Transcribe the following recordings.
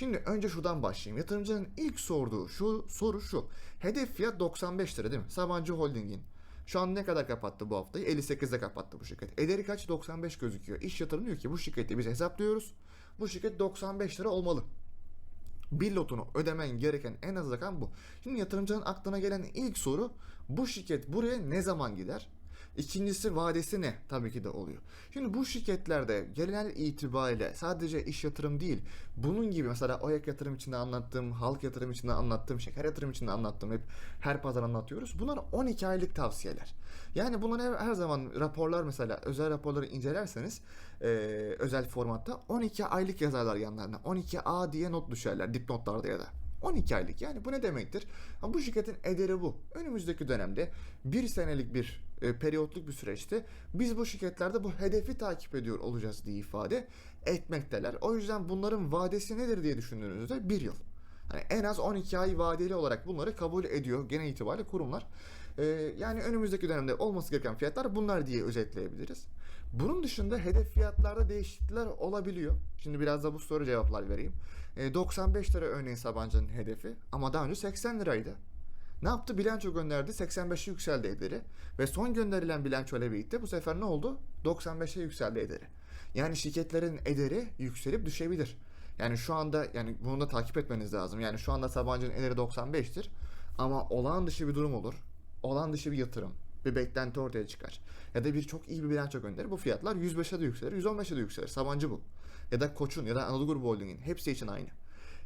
Şimdi önce şuradan başlayayım. Yatırımcının ilk sorduğu şu soru şu. Hedef fiyat 95 lira değil mi? Sabancı Holding'in. Şu an ne kadar kapattı bu haftayı? 58'de kapattı bu şirket. Ederi kaç? 95 gözüküyor. İş yatırım diyor ki bu şirketi biz hesaplıyoruz. Bu şirket 95 lira olmalı. Bir lotunu ödemen gereken en az rakam bu. Şimdi yatırımcının aklına gelen ilk soru bu şirket buraya ne zaman gider? İkincisi vadesi ne? Tabii ki de oluyor. Şimdi bu şirketlerde genel itibariyle sadece iş yatırım değil, bunun gibi mesela OYAK yatırım içinde anlattığım, halk yatırım içinde anlattığım, şeker yatırım içinde anlattığım hep her pazar anlatıyoruz. Bunlar 12 aylık tavsiyeler. Yani bunlar her, her zaman raporlar mesela özel raporları incelerseniz e, özel formatta 12 aylık yazarlar yanlarına. 12A diye not düşerler dipnotlarda ya da. 12 aylık yani bu ne demektir? Bu şirketin ederi bu. Önümüzdeki dönemde bir senelik bir e, periyotluk bir süreçte biz bu şirketlerde bu hedefi takip ediyor olacağız diye ifade etmekteler. O yüzden bunların vadesi nedir diye düşündüğünüzde bir yıl. Hani en az 12 ay vadeli olarak bunları kabul ediyor genel itibariyle kurumlar. Ee, yani önümüzdeki dönemde olması gereken fiyatlar bunlar diye özetleyebiliriz. Bunun dışında hedef fiyatlarda değişiklikler olabiliyor. Şimdi biraz da bu soru cevaplar vereyim. Ee, 95 lira örneğin Sabancı'nın hedefi ama daha önce 80 liraydı. Ne yaptı? Bilanço gönderdi. 85'e yükseldi ederi. Ve son gönderilen bilanço ile birlikte bu sefer ne oldu? 95'e yükseldi ederi. Yani şirketlerin ederi yükselip düşebilir. Yani şu anda yani bunu da takip etmeniz lazım. Yani şu anda Sabancı'nın ederi 95'tir. Ama olağan dışı bir durum olur. Olağan dışı bir yatırım. Bir beklenti ortaya çıkar. Ya da bir çok iyi bir bilanço gönderir. Bu fiyatlar 105'e de yükselir, 115'e de yükselir. Sabancı bu. Ya da Koç'un ya da Anadolu Grubu Holding'in hepsi için aynı.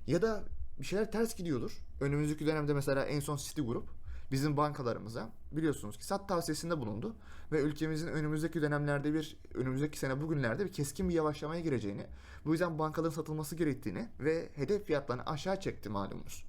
Ya da bir şeyler ters gidiyordur. Önümüzdeki dönemde mesela en son City Group bizim bankalarımıza biliyorsunuz ki sat tavsiyesinde bulundu ve ülkemizin önümüzdeki dönemlerde bir önümüzdeki sene bugünlerde bir keskin bir yavaşlamaya gireceğini, bu yüzden bankaların satılması gerektiğini ve hedef fiyatlarını aşağı çekti malumunuz.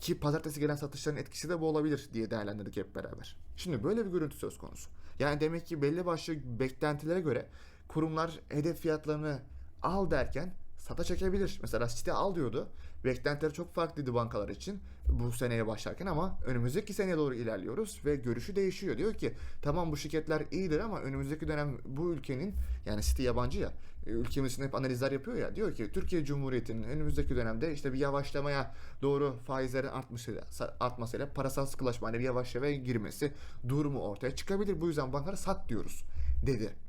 Ki pazartesi gelen satışların etkisi de bu olabilir diye değerlendirdik hep beraber. Şimdi böyle bir görüntü söz konusu. Yani demek ki belli başlı beklentilere göre kurumlar hedef fiyatlarını al derken sata çekebilir. Mesela site al diyordu. Beklentileri çok farklıydı bankalar için bu seneye başlarken ama önümüzdeki seneye doğru ilerliyoruz ve görüşü değişiyor. Diyor ki tamam bu şirketler iyidir ama önümüzdeki dönem bu ülkenin yani site yabancı ya ülkemiz için hep analizler yapıyor ya diyor ki Türkiye Cumhuriyeti'nin önümüzdeki dönemde işte bir yavaşlamaya doğru faizlerin artmasıyla, artmasıyla parasal sıkılaşma hani bir yavaşlamaya girmesi durumu ortaya çıkabilir. Bu yüzden bankalara sat diyoruz dedi.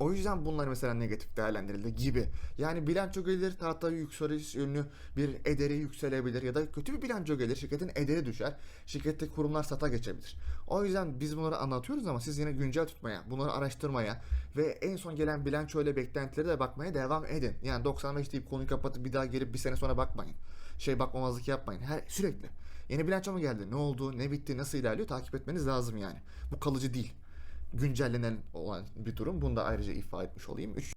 O yüzden bunlar mesela negatif değerlendirildi gibi. Yani bilanço gelir tahta yükseliş yönlü bir ederi yükselebilir ya da kötü bir bilanço gelir şirketin ederi düşer. Şirkette kurumlar sata geçebilir. O yüzden biz bunları anlatıyoruz ama siz yine güncel tutmaya, bunları araştırmaya ve en son gelen bilanço ile beklentilere de bakmaya devam edin. Yani 95 deyip konuyu kapatıp bir daha gelip bir sene sonra bakmayın. Şey bakmamazlık yapmayın. Her sürekli. Yeni bilanço mu geldi? Ne oldu? Ne bitti? Nasıl ilerliyor? Takip etmeniz lazım yani. Bu kalıcı değil güncellenen olan bir durum. Bunu da ayrıca ifade etmiş olayım. Üç